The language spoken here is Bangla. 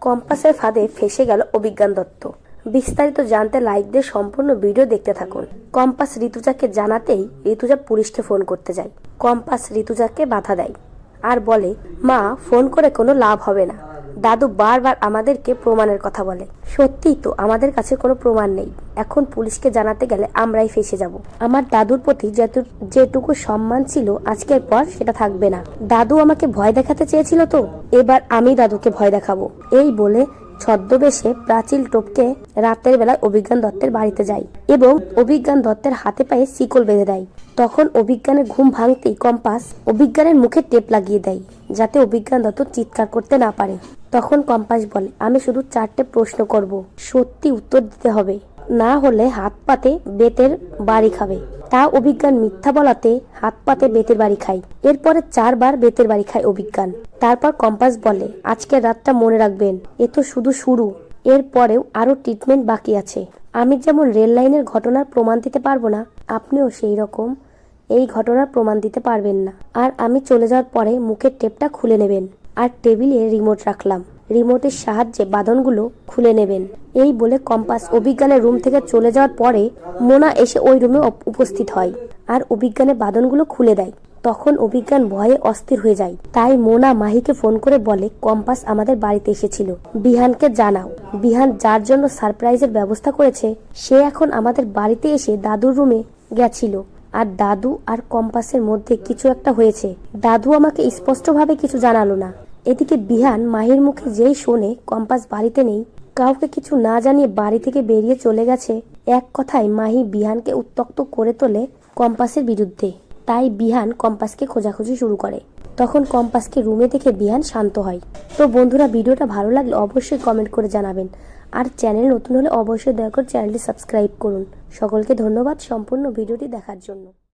কম্পাসের ফাঁদে ফেসে গেল অভিজ্ঞান দত্ত। বিস্তারিত জানতে লাইক দিয়ে সম্পূর্ণ ভিডিও দেখতে থাকুন। কম্পাস ঋতুজাকে জানাতেই ঋতুজা পুলিশকে ফোন করতে যায়। কম্পাস ঋতুজাকে বাধা দেয়। আর বলে, মা ফোন করে কোনো লাভ হবে না। দাদু বারবার আমাদেরকে প্রমাণের কথা বলে। সত্যিই তো, আমাদের কাছে কোনো প্রমাণ নেই। এখন পুলিশকে জানাতে গেলে আমরাই ফেসে যাব। আমার দাদুর প্রতি যেটু- যেটুকু সম্মান ছিল, আজকের পর সেটা থাকবে না। দাদু আমাকে ভয় দেখাতে চেয়েছিল তো, এবার আমি দাদুকে ভয় দেখাবো। এই বলে ছদ্মবেশে প্রাচীল টপকে রাতের বেলায় অভিজ্ঞান দত্তের বাড়িতে যাই এবং অভিজ্ঞান দত্তের হাতে পায়ে শিকল বেঁধে দেয়। তখন অভিজ্ঞানের ঘুম ভাঙতেই কম্পাস অভিজ্ঞানের মুখে টেপ লাগিয়ে দেয়, যাতে অভিজ্ঞান দত্ত চিৎকার করতে না পারে। তখন কম্পাস বলে, আমি শুধু চারটে প্রশ্ন করব, সত্যি উত্তর দিতে হবে। না হলে হাত পাতে বেতের বাড়ি খাবে। তা অভিজ্ঞান মিথ্যা বলাতে হাত পাতে বেতের বাড়ি খায়। এরপরে চারবার বেতের বাড়ি খায় অভিজ্ঞান। তারপর কম্পাস বলে আজকের রাতটা মনে রাখবেন, এ তো শুধু শুরু এরপরেও আরও ট্রিটমেন্ট বাকি আছে। আমি যেমন রেল লাইনের ঘটনার প্রমাণ দিতে পারব না, আপনিও সেই রকম, এই ঘটনার প্রমাণ দিতে পারবেন না। আর আমি চলে যাওয়ার পরে মুখের টেপটা খুলে নেবেন। আর টেবিলে রিমোট রাখলাম। রিমোটের সাহায্যে বাঁধনগুলো খুলে নেবেন। এই বলে কম্পাস অভিজ্ঞানের রুম থেকে চলে যাওয়ার পরে মোনা এসে ওই রুমে উপস্থিত হয় আর অভিজ্ঞানের বাঁধনগুলো খুলে দেয়। তখন অভিজ্ঞান ভয়ে অস্থির হয়ে যায়। তাই মোনা মাহিকে ফোন করে বলে, কম্পাস আমাদের বাড়িতে এসেছিল। বিহানকে জানাও। বিহান যার জন্য সারপ্রাইজের ব্যবস্থা করেছে, সে এখন আমাদের বাড়িতে এসে দাদুর রুমে গেছিল। আর দাদু আর কম্পাসের মধ্যে কিছু একটা হয়েছে। দাদু আমাকে স্পষ্টভাবে কিছু জানালো না। এদিকে বিহান মাহির মুখে যেই শোনে কম্পাস বাড়িতে নেই, কাউকে কিছু না জানিয়ে বাড়ি থেকে বেরিয়ে চলে গেছে। এক কথায় মাহি বিহানকে উত্তক্ত করে তোলে কম্পাসের বিরুদ্ধে। তাই বিহান কম্পাসকে খোঁজাখুঁজি শুরু করে। তখন কম্পাসকে রুমে দেখে বিহান শান্ত হয়। তো বন্ধুরা, ভিডিওটা ভালো লাগলে অবশ্যই কমেন্ট করে জানাবেন। আর চ্যানেল নতুন হলে অবশ্যই দয়া করে চ্যানেলটি সাবস্ক্রাইব করুন। সকলকে ধন্যবাদ সম্পূর্ণ ভিডিওটি দেখার জন্য।